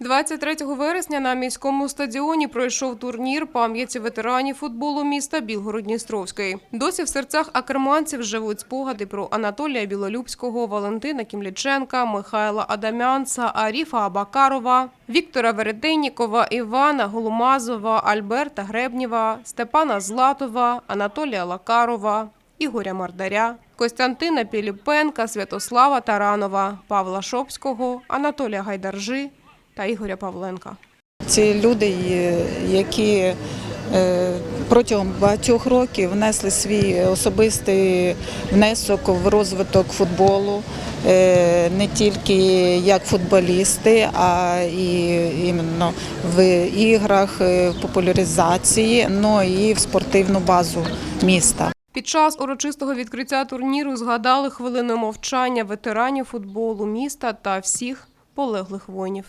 23 вересня на міському стадіоні пройшов турнір пам'яті ветеранів футболу міста Білгород-Дністровський. Досі в серцях акерманців живуть спогади про Анатолія Білолюбського, Валентина Кімліченка, Михайла Адамянца, Аріфа Абакарова, Віктора Веретеннікова, Івана Голумазова, Альберта Гребнєва, Степана Златова, Анатолія Лакарова, Ігоря Мардаря, Костянтина Піліпенка, Святослава Таранова, Павла Шопського, Анатолія Гайдаржи та Ігоря Павленка. Ці люди, які е, протягом багатьох років внесли свій особистий внесок в розвиток футболу е, не тільки як футболісти, а і іменно в іграх, е, в популяризації, ну і в спортивну базу міста. Під час урочистого відкриття турніру згадали хвилину мовчання ветеранів футболу міста та всіх полеглих воїнів.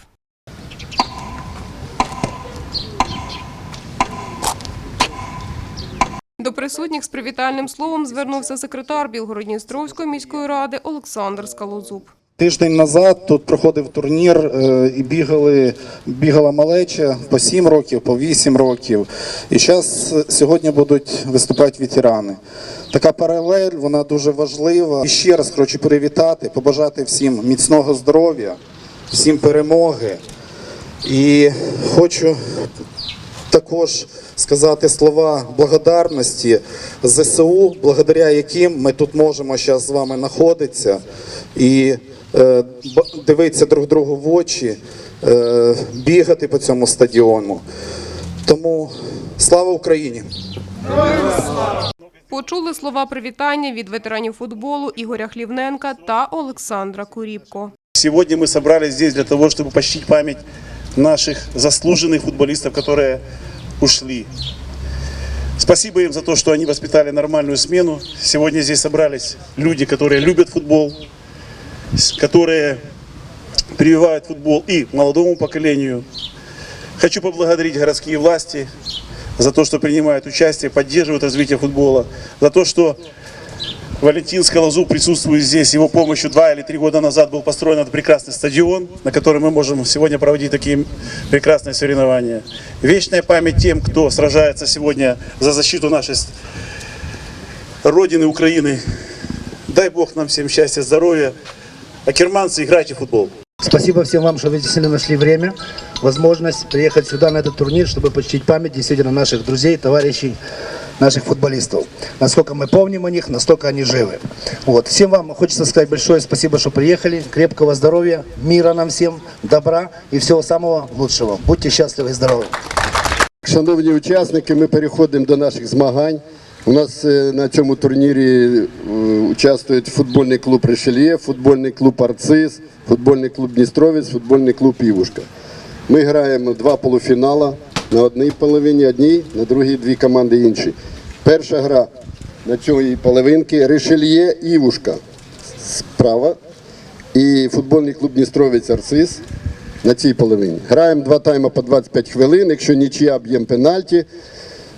До присутніх з привітальним словом звернувся секретар Білгородністровської міської ради Олександр Скалозуб. Тиждень назад тут проходив турнір е, і бігали, бігала малеча по 7 років, по 8 років. І зараз сьогодні будуть виступати ветерани. Така паралель, вона дуже важлива. І ще раз хочу привітати, побажати всім міцного здоров'я, всім перемоги. І хочу також сказати слова благодарності ЗСУ, благодаря яким ми тут можемо зараз з вами знаходитися і е, дивитися друг другу в очі, е, бігати по цьому стадіону. Тому слава Україні! Почули слова привітання від ветеранів футболу Ігоря Хлівненка та Олександра Куріпко. Сегодня мы собрались здесь для того, чтобы почтить память наших заслуженных футболистов, которые ушли. Спасибо им за то, что они воспитали нормальную смену. Сегодня здесь собрались люди, которые любят футбол, которые прививают футбол и молодому поколению. Хочу поблагодарить городские власти за то, что принимают участие, поддерживают развитие футбола, за то, что Валентин Скалозуб присутствует здесь. Его помощью два или три года назад был построен этот прекрасный стадион, на котором мы можем сегодня проводить такие прекрасные соревнования. Вечная память тем, кто сражается сегодня за защиту нашей Родины Украины. Дай Бог нам всем счастья, здоровья. А керманцы, играйте в футбол. Спасибо всем вам, что вы действительно нашли время, возможность приехать сюда на этот турнир, чтобы почтить память действительно наших друзей, товарищей, наших футболистов. Насколько мы помним о них, настолько они живы. Вот. Всем вам хочется сказать большое спасибо, что приехали. Крепкого здоровья, мира нам всем, добра и всего самого лучшего. Будьте счастливы и здоровы. Шановні учасники, ми переходимо до наших змагань. У нас е, на цьому турнірі е, участвують футбольний клуб Решельє, футбольний клуб Арцис, футбольний клуб Дністровець, футбольний клуб Івушка. Ми граємо два полуфінала на одній половині, одній, на другій дві команди інші. Перша гра на цій половинці Решельє Івушка справа і футбольний клуб Дністровець Арцис на цій половині. Граємо два тайми по 25 хвилин. Якщо нічия б'ємо пенальті,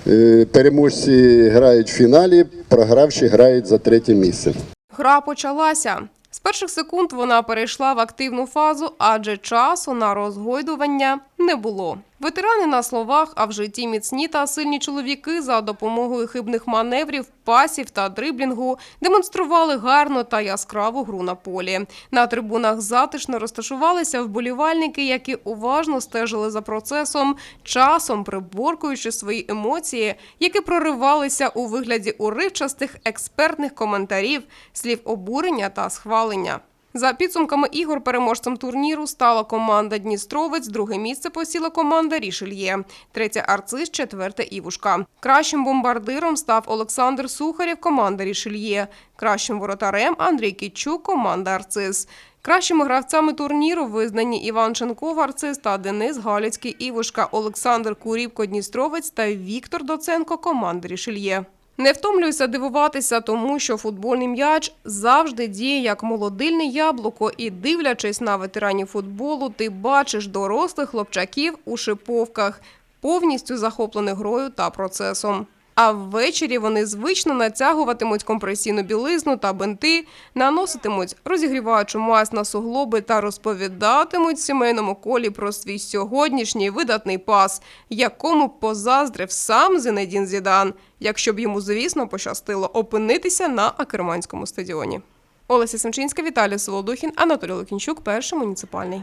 е, переможці грають в фіналі, програвші грають за третє місце. Гра почалася. З перших секунд вона перейшла в активну фазу, адже часу на розгойдування не було. Ветерани на словах, а в житті міцні та сильні чоловіки за допомогою хибних маневрів, пасів та дриблінгу демонстрували гарну та яскраву гру на полі. На трибунах затишно розташувалися вболівальники, які уважно стежили за процесом, часом приборкуючи свої емоції, які проривалися у вигляді уривчастих експертних коментарів, слів обурення та схвалення. За підсумками ігор переможцем турніру стала команда Дністровець, друге місце посіла команда Рішельє, третє Арцис, четверте Івушка. Кращим бомбардиром став Олександр Сухарєв, команда Рішельє. Кращим воротарем Андрій Кітчук, команда Арцис. Кращими гравцями турніру визнані Іван Ченков, Арцис та Денис Галіцький Івушка, Олександр Курівко, Дністровець та Віктор Доценко, команда Рішельє. Не втомлююся дивуватися, тому що футбольний м'яч завжди діє як молодильне яблуко, і дивлячись на ветеранів футболу, ти бачиш дорослих хлопчаків у шиповках, повністю захоплених грою та процесом. А ввечері вони звично натягуватимуть компресійну білизну та бинти, наноситимуть розігріваючу мазь на суглоби та розповідатимуть сімейному колі про свій сьогоднішній видатний пас, якому позаздрив сам Зинедін Зідан, якщо б йому, звісно, пощастило опинитися на Акерманському стадіоні. Олеся Семчинська, Віталій Солодухін, Анатолій Лукінчук, перший муніципальний.